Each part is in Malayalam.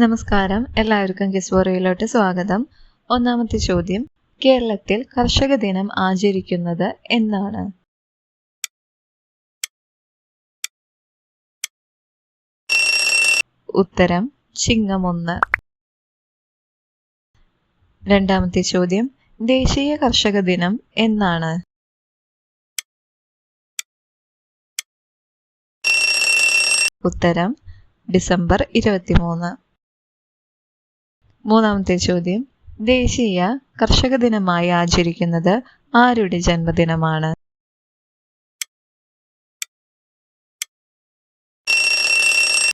നമസ്കാരം. എല്ലാവർക്കും കിസ്ബോറയിലോട്ട് സ്വാഗതം. ഒന്നാമത്തെ ചോദ്യം കേരളത്തിൽ കർഷക ദിനം ആചരിക്കുന്നത് എന്നാണ്. ഉത്തരം ചിങ്ങമൊന്ന് രണ്ടാമത്തെ ചോദ്യം ദേശീയ കർഷക ദിനം എന്നാണ്. ഉത്തരം ഡിസംബർ ഇരുപത്തിമൂന്ന്. മൂന്നാമത്തെ ചോദ്യം. ദേശീയ കർഷക ദിനമായി ആചരിക്കുന്നത് ആരുടെ ജന്മദിനമാണ്?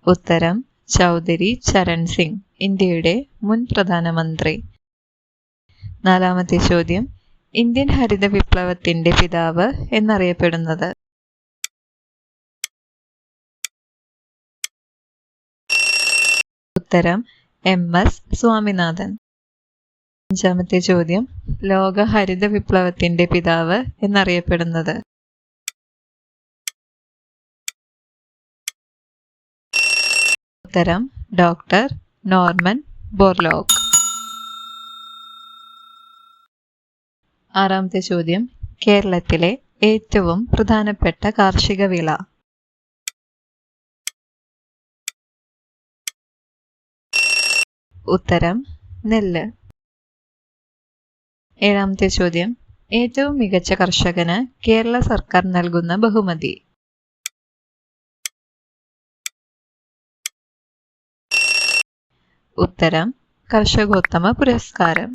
ഉത്തരം ചൗധരി ചരൺ സിംഗ് ഇന്ത്യയുടെ മുൻ പ്രധാനമന്ത്രി. നാലാമത്തെ ചോദ്യം ഇന്ത്യൻ ഹരിത വിപ്ലവത്തിന്റെ പിതാവ് എന്നറിയപ്പെടുന്നത്. ഉത്തരം എം എസ് സ്വാമിനാഥൻ. അഞ്ചാമത്തെ ചോദ്യം ലോക ഹരിത വിപ്ലവത്തിന്റെ പിതാവ് എന്നറിയപ്പെടുന്നത്. ഉത്തരം ഡോക്ടർ നോർമൻ ബോർലോക്ക്. ആറാമത്തെ ചോദ്യം കേരളത്തിലെ ഏറ്റവും പ്രധാനപ്പെട്ട കാർഷിക വിള. ഉത്തരം നെല്ല്. ഏഴാമത്തെ ചോദ്യം. ഏറ്റവും മികച്ച കർഷകന് കേരള സർക്കാർ നൽകുന്ന ബഹുമതി. ഉത്തരം കർഷകോത്തമ പുരസ്കാരം.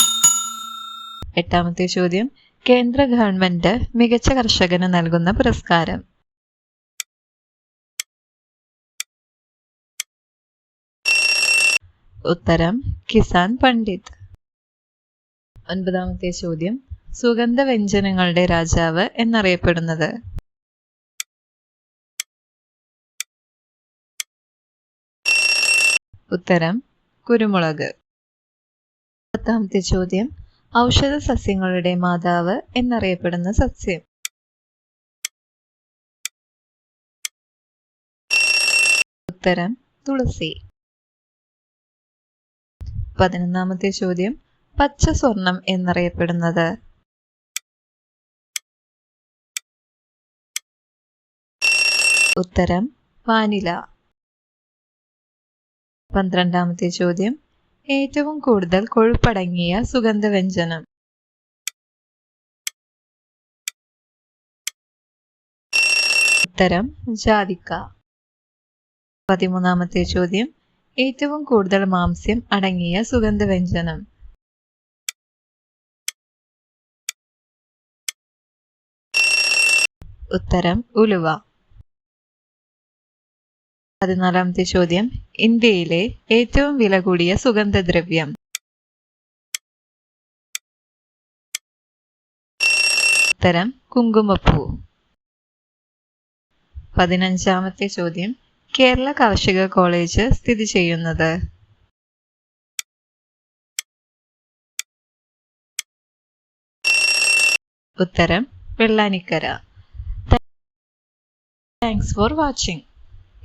എട്ടാമത്തെ ചോദ്യം. കേന്ദ്ര ഗവൺമെന്റ് മികച്ച കർഷകന് നൽകുന്ന പുരസ്കാരം. ഉത്തരം കിസാൻ പണ്ഡിറ്റ്. ഒൻപതാമത്തെ ചോദ്യം സുഗന്ധ വ്യഞ്ജനങ്ങളുടെ രാജാവ് എന്നറിയപ്പെടുന്നത്. ഉത്തരം കുരുമുളക്. പത്താമത്തെ ചോദ്യം ഔഷധ സസ്യങ്ങളുടെ മാതാവ് എന്നറിയപ്പെടുന്ന സസ്യം. ഉത്തരം തുളസി. പതിനൊന്നാമത്തെ ചോദ്യം പച്ച സ്വർണം എന്നറിയപ്പെടുന്നത്. ഉത്തരം വാനില. പന്ത്രണ്ടാമത്തെ ചോദ്യം ഏറ്റവും കൂടുതൽ കൊഴുപ്പടങ്ങിയ സുഗന്ധവ്യഞ്ജനം. ഉത്തരം ജാതിക്ക. പതിമൂന്നാമത്തെ ചോദ്യം ഏറ്റവും കൂടുതൽ മാംസ്യം അടങ്ങിയ സുഗന്ധവ്യഞ്ജനം. ഉത്തരം ഉലുവ. പതിനാലാമത്തെ ചോദ്യം. ഇന്ത്യയിലെ ഏറ്റവും വില കൂടിയ സുഗന്ധദ്രവ്യം. ഉത്തരം കുങ്കുമപ്പൂ. പതിനഞ്ചാമത്തെ ചോദ്യം. കേരള കാർഷിക കോളേജ് സ്ഥിതി ചെയ്യുന്നത്? ഉത്തരം വെള്ളാനിക്കര. താങ്ക്സ് ഫോർ വാച്ചിങ്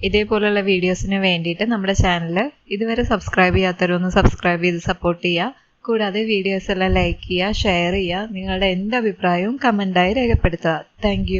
ഇതേപോലുള്ള വീഡിയോസിന് വേണ്ടിയിട്ട് നമ്മുടെ ചാനൽ ഇതുവരെ സബ്സ്ക്രൈബ് ചെയ്യാത്തവരൊന്ന് സബ്സ്ക്രൈബ് ചെയ്ത് സപ്പോർട്ട് ചെയ്യുക. കൂടാതെ വീഡിയോസ് എല്ലാം ലൈക്ക് ചെയ്യുക ഷെയർ ചെയ്യുക നിങ്ങളുടെ എന്ത് അഭിപ്രായവും കമന്റായി രേഖപ്പെടുത്തുക. താങ്ക്